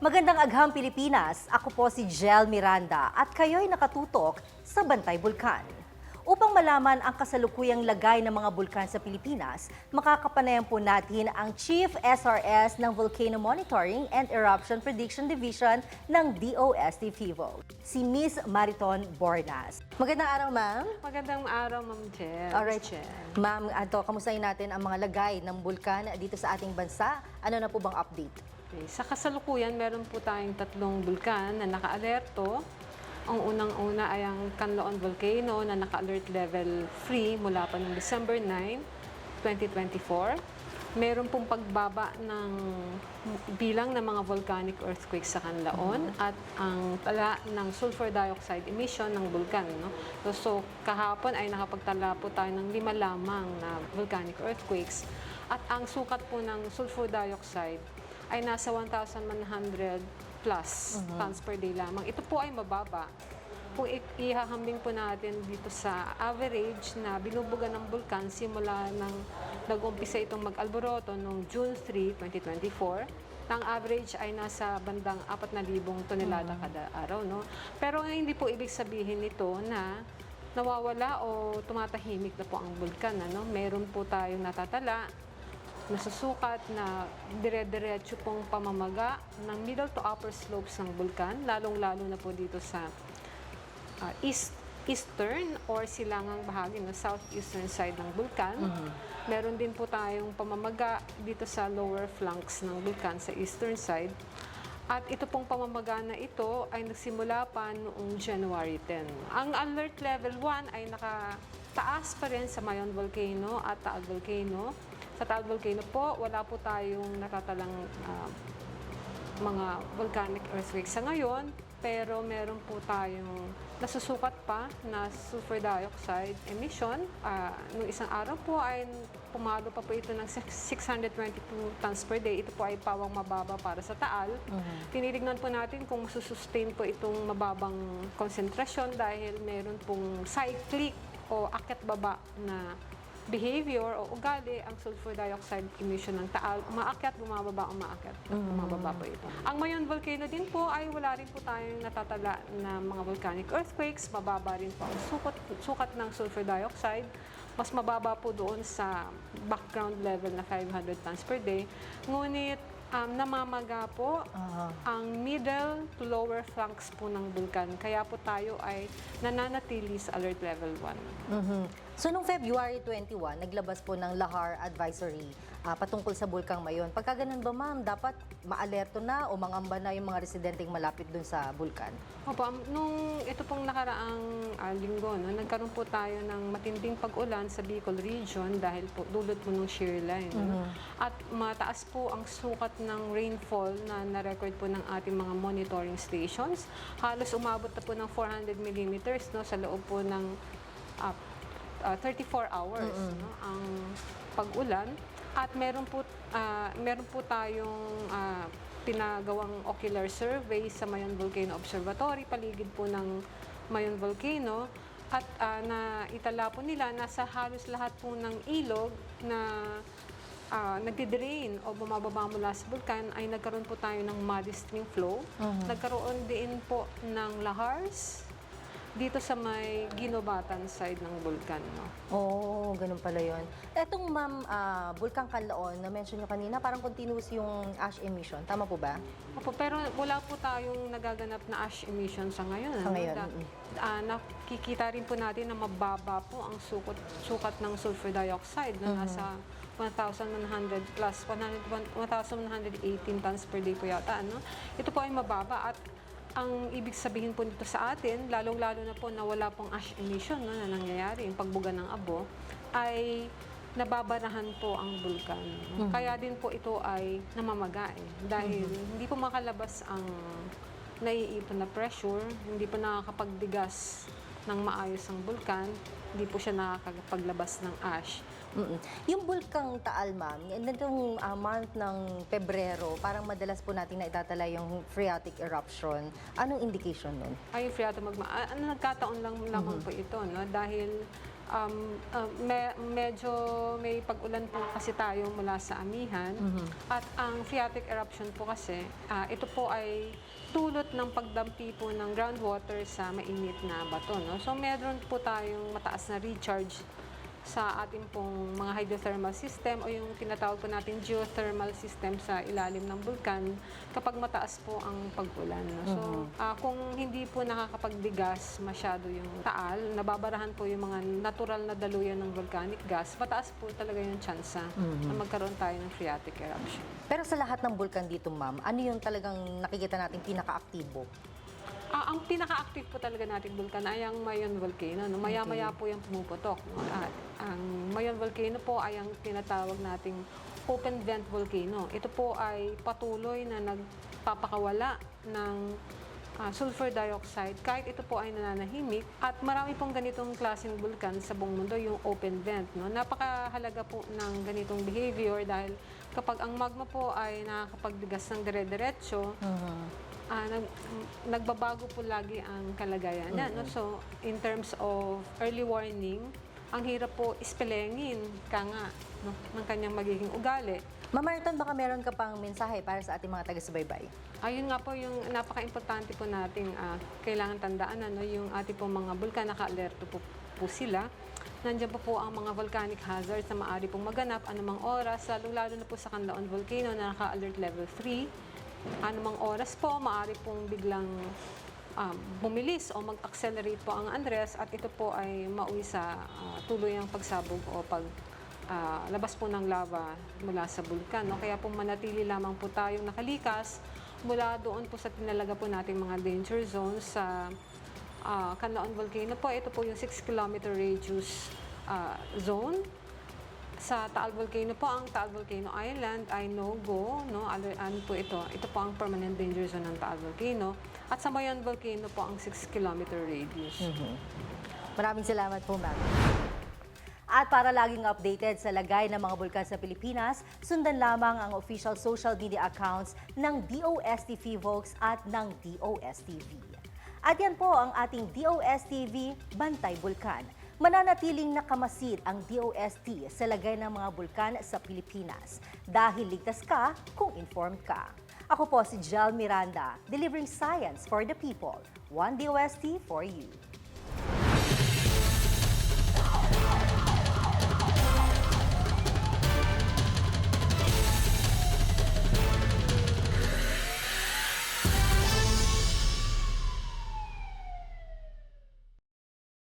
Magandang agham Pilipinas, ako po si Jel Miranda at kayo'y nakatutok sa Bantay Bulkan. Upang malaman ang kasalukuyang lagay ng mga bulkan sa Pilipinas, makakapanayan po natin ang Chief SRS ng Volcano Monitoring and Eruption Prediction Division ng DOST FIVO, si Miss Mariton Bornas. Magandang araw, ma'am. Magandang araw, Ma'am Jen. Alright, Jen. ma'am, ato, kamustahin natin ang mga lagay ng bulkan dito sa ating bansa. Ano na po bang update? Okay. Sa kasalukuyan, meron po tayong tatlong bulkan na naka-alerto. Ang unang-una ay ang Canlaon Volcano na naka-alert level 3 mula pa noong December 9, 2024. Meron pong pagbaba ng bilang ng mga volcanic earthquakes sa Canlaon at ang tala ng sulfur dioxide emission ng bulkan. No? So, so, kahapon ay nakapagtala po tayo ng lima lamang na volcanic earthquakes at ang sukat po ng sulfur dioxide ay nasa 1,100 plus tons per day lamang. Ito po ay mababa. Kung ihahambing po natin dito sa average na binubuga ng bulkan simula ng nag-umpisa itong mag-alboroto noong June 3, 2024, ang average ay nasa bandang 4,000 tonelada kada araw. No? Pero hindi po ibig sabihin nito na nawawala o tumatahimik na po ang bulkan. Ano? Meron po tayong natatala nasusukat na dire-diretso pong pamamaga ng middle to upper slopes ng bulkan, lalong-lalo na po dito sa ah, east eastern or silangang bahagi ng southeastern side ng bulkan. Meron din po tayong pamamaga dito sa lower flanks ng bulkan sa eastern side. At ito pong pamamaga na ito ay nagsimula pa noong January 10. Ang alert level 1 ay nakataas pa rin sa Mayon Volcano at Taal Volcano. Sa Taal Volcano po, wala po tayong natatalang ah, mga volcanic earthquakes sa ngayon, pero meron po tayong nasusukat pa na sulfur dioxide emission. Ah, nung isang araw po ay pumalo pa po ito ng 622 tons per day. Ito po ay pawang mababa para sa Taal. Tinitignan po natin kung masusustain po itong mababang konsentrasyon dahil meron pong cyclic o akit-baba na behavior o ugali ang sulfur dioxide emission ng taal, umaakyat, bumababa, umaakyat, bumababa po ito. Ang Mayon Volcano din po ay wala rin po tayong natatala na mga volcanic earthquakes, mababa rin po ang sukat, sukat ng sulfur dioxide, mas mababa po doon sa background level na 500 tons per day. Ngunit um, namamaga po Aha. ang middle to lower flanks po ng bulkan. Kaya po tayo ay nananatili sa alert level 1. Mhm. So, noong February 21, naglabas po ng Lahar Advisory ah, patungkol sa Bulkang Mayon. Pagka ganun ba, ma'am, dapat maalerto na o mangamba na yung mga residenteng malapit dun sa bulkan? Opo, am- nung ito pong nakaraang ah, linggo, no, nagkaroon po tayo ng matinding pag-ulan sa Bicol region dahil po dulot po ng shear line. no? At mataas po ang sukat ng rainfall na na-record po ng ating mga monitoring stations. Halos umabot na po ng 400 millimeters no, sa loob po ng ah, ah, 34 hours no, ang pag-ulan. At meron po, ah, meron po tayong ah, pinagawang ocular survey sa Mayon Volcano Observatory, paligid po ng Mayon Volcano. At ah, na itala po nila, nasa halos lahat po ng ilog na ah, nagdi-drain o bumababa mula sa bulkan ay nagkaroon po tayo ng muddy stream flow. Nagkaroon din po ng lahars dito sa may ginobatan side ng bulkan. No? Oo, oh, ganun pala yun. Etong ma'am, ah, Bulkang Kanlaon, na-mention nyo kanina, parang continuous yung ash emission. Tama po ba? Opo, pero wala po tayong nagaganap na ash emission sa ngayon. Sa ano? ngayon, Da- mm. ah, nakikita rin po natin na mababa po ang sukat, sukat ng sulfur dioxide na nasa 1,100 plus, 100 1,118 tons per day po yata. Ano? Ito po ay mababa at ang ibig sabihin po nito sa atin, lalong-lalo na po na wala pong ash emission no, na nangyayari, yung pagbuga ng abo, ay nababarahan po ang bulkan. no? Kaya din po ito ay namamaga eh, dahil hindi po makalabas ang naiipon na pressure, hindi po nakakapagbigas ng maayos ang bulkan, hindi po siya nakakapaglabas ng ash. Mm-mm. Yung Bulkang Taal, ma'am, nitong ah, month ng Pebrero, parang madalas po natin na itatala yung phreatic eruption. Anong indication nun? Ay, free ato magma... ah, Ano, nagkataon lang lamang po ito, no? Dahil Um, uh, me- medyo may pag-ulan po kasi tayo mula sa amihan. At ang phreatic eruption po kasi, ah, ito po ay tulot ng pagdampi po ng groundwater sa mainit na bato. No? So meron po tayong mataas na recharge sa ating pong mga hydrothermal system o yung tinatawag po natin geothermal system sa ilalim ng bulkan kapag mataas po ang pag-ulan. No? So, ah, kung hindi po nakakapagbigas masyado yung taal, nababarahan po yung mga natural na daluyan ng volcanic gas, mataas po talaga yung tsansa na magkaroon tayo ng phreatic eruption. Pero sa lahat ng bulkan dito, ma'am, ano yung talagang nakikita natin pinaka-aktibo? Ah, ang pinaka-active po talaga nating bulkan ay ang Mayon Volcano. No? Maya-maya po yung pumuputok. No? At ang Mayon Volcano po ay ang tinatawag nating open vent volcano. Ito po ay patuloy na nagpapakawala ng ah, sulfur dioxide kahit ito po ay nananahimik. At marami pong ganitong klaseng bulkan sa buong mundo, yung open vent. No? Napakahalaga po ng ganitong behavior dahil kapag ang magma po ay nakakapagbigas ng dire-diretso, ah, nag, m- nagbabago po lagi ang kalagayan niya. No? So, in terms of early warning, ang hirap po ispelengin ka nga no, ng kanyang magiging ugali. Ma'am baka meron ka pang mensahe para sa ating mga taga-subaybay? Ayun nga po yung napaka-importante po nating ah, kailangan tandaan ano, yung ating po mga bulkan, naka-alerto po, po sila. Nandiyan po po ang mga volcanic hazards na maaari pong maganap anumang oras, lalo-lalo na po sa Canlaon Volcano na naka-alert level 3. Anumang oras po, maaari pong biglang um, bumilis o mag-accelerate po ang Andres at ito po ay mauwi sa ah, tuluyang pagsabog o pag ah, labas po ng lava mula sa bulkan. No? Kaya po manatili lamang po tayong nakalikas mula doon po sa tinalaga po nating mga danger zones sa uh, Canlaon Volcano po. Ito po yung 6 kilometer radius ah, zone. Sa Taal Volcano po, ang Taal Volcano Island ay no-go, no? Ano, ano po ito? Ito po ang permanent danger zone ng Taal Volcano. At sa Mayon Volcano po ang 6 kilometer radius. Maraming salamat po, ma'am. At para laging updated sa lagay ng mga bulkan sa Pilipinas, sundan lamang ang official social media accounts ng DOSTV Volks at ng DOSTV. At yan po ang ating DOSTV Bantay Bulkan. Mananatiling nakamasid ang DOST sa lagay ng mga bulkan sa Pilipinas dahil ligtas ka kung informed ka. Ako po si Jel Miranda, delivering science for the people. One DOST for you.